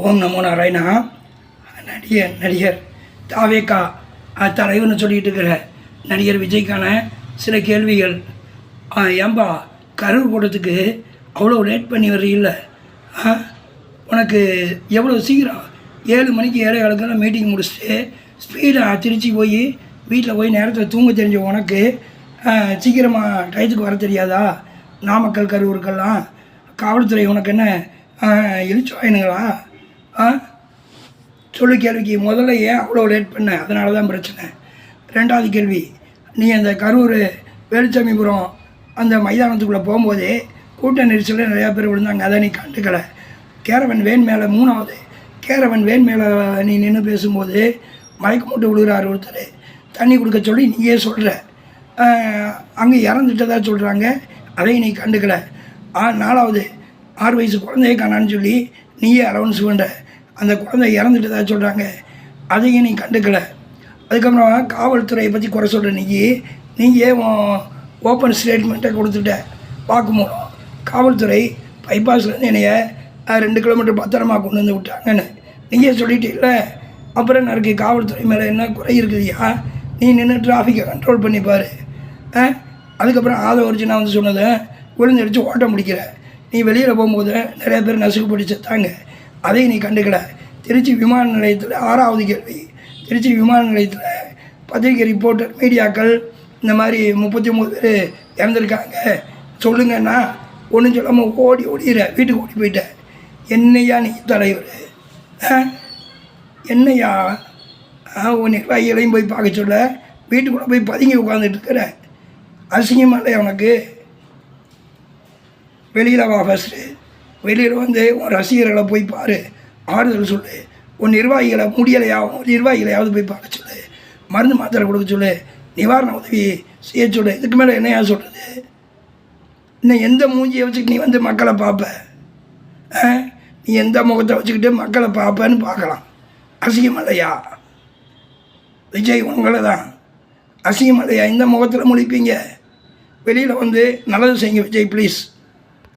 ஓம் நமோ நாராயணா. நடிகர் நடிகர் தாவேக்கா தலைவர்னு சொல்லிட்டு இருக்கிற நடிகர் விஜய்க்கான சில கேள்விகள். ஏம்பா கரூர் போடுறதுக்கு அவ்வளோ லேட் பண்ணி வர்றீல்ல? ஆ உனக்கு எவ்வளோ சீக்கிரம்? ஏழு மணிக்கு ஏழை காலக்கெல்லாம் மீட்டிங் முடிச்சுட்டு ஸ்பீடாக திருச்சி போய் வீட்டில் போய் நேரத்தில் தூங்க தெரிஞ்ச உனக்கு சீக்கிரமாக டயத்துக்கு வர தெரியாதா? நாமக்கல் கரூருக்கெல்லாம் காவல்துறை உனக்கு என்ன இழிச்சுவாயினுங்களா ஆ சொல்லு கேள்விக்கு முதல்ல ஏன் அவ்வளோ லேட் பண்ண? அதனால தான் பிரச்சனை. ரெண்டாவது கேள்வி நீ அந்த கரூர் வேலுச்சாமிபுரம் அந்த மைதானத்துக்குள்ளே போகும்போதே கூட்ட நெரிசலில் நிறையா பேர் விழுந்தாங்க. அதை நீ கண்டுக்கலை. கேரவன் வேன் மேலே மூணாவது கேரவன் வேன் மேலே நீ நின்று பேசும்போது மயக்க மூட்டு விழுகிறாரு ஒருத்தர். தண்ணி கொடுக்க சொல்லி நீயே சொல்கிற அங்கே இறந்துட்டதா சொல்கிறாங்க அதையும் நீ கண்டுக்கலை. ஆ நாலாவது ஆறு வயசு குழந்தைய காணான்னு சொல்லி நீயே அலவன்ஸ் பண்ணுற அந்த குழந்தை தான் சொல்கிறாங்க அதையும் நீ கண்டுக்கலை. அதுக்கப்புறம் காவல்துறையை பற்றி குறை சொல்கிற நீ நீங்கள் ஓப்பன் ஸ்டேட்மெண்ட்டை கொடுத்துட்ட. பார்க்கும்போது காவல்துறை பைபாஸ்லேருந்து என்னைய ரெண்டு கிலோமீட்டர் பத்திரமா கொண்டு வந்து விட்டாங்கன்னு. நீங்கள் சொல்லிட்டீல்ல. அப்புறம் என்ன இருக்குது காவல்துறை மேலே என்ன குறை இருக்குதுயா நீ நின்று டிராஃபிக்கை கண்ட்ரோல் பண்ணிப்பார் ஆ? அதுக்கப்புறம் ஆதோ ஒரிஜினா வந்து சொன்னதை விழுந்தடிச்சு ஓட்ட முடிக்கிற நீ வெளியில் போகும்போது நிறைய பேர் நசுக்கு பிடிச்சி செத்தாங்க அதையும் நீ கண்டுக்கல. திருச்சி விமான நிலையத்தில் ஆறாவது கேள்வி. திருச்சி விமான நிலையத்தில் பத்திரிகை ரிப்போர்ட்டர் மீடியாக்கள் இந்த மாதிரி முப்பத்தி ஒம்பது பேர் இறந்துருக்காங்க. சொல்லுங்கன்னா ஒன்றும் சொல்லாமல் ஓடி ஓடிற வீட்டுக்கு ஓடி போயிட்ட. என்னையா நீ தலைவர்? ஆ? என்னையா? ஆ, உன் நிர்வாகிகளையும் போய் பார்க்க சொல்ல. வீட்டுக்குள்ளே போய் பதுங்கி உட்காந்துட்டு இருக்கிற. அசிங்கமாக இல்லை உனக்கு? வெளியில் வா ஃபஸ்ட்டு வெளியில் வந்து உன் ரசிகர்களை போய் பாரு. ஆறுதல் சொல்லு. உன் நிர்வாகிகளை முடியலையா? உன் நிர்வாகிகளையாவது போய் பார்க்க சொல்லு. மருந்து மாத்திரை கொடுக்க சொல்லு. நிவாரண உதவி செய்ய சொல்லு. இதுக்கு மேலே என்னையா சொல்கிறது இன்னும் எந்த மூஞ்சியை வச்சுக்கிட்டு நீ வந்து மக்களை பார்ப்ப? ஆ? நீ எந்த முகத்தை வச்சுக்கிட்டு மக்களை பார்ப்பேன்னு பார்க்கலாம். அசிங்கம் இல்லையா? விஜய் உங்களை தான். அசிங்கம் இல்லையா? இந்த முகத்தில் முடிப்பீங்க வெளியில் வந்து நல்லது செய்யுங்க விஜய் ப்ளீஸ்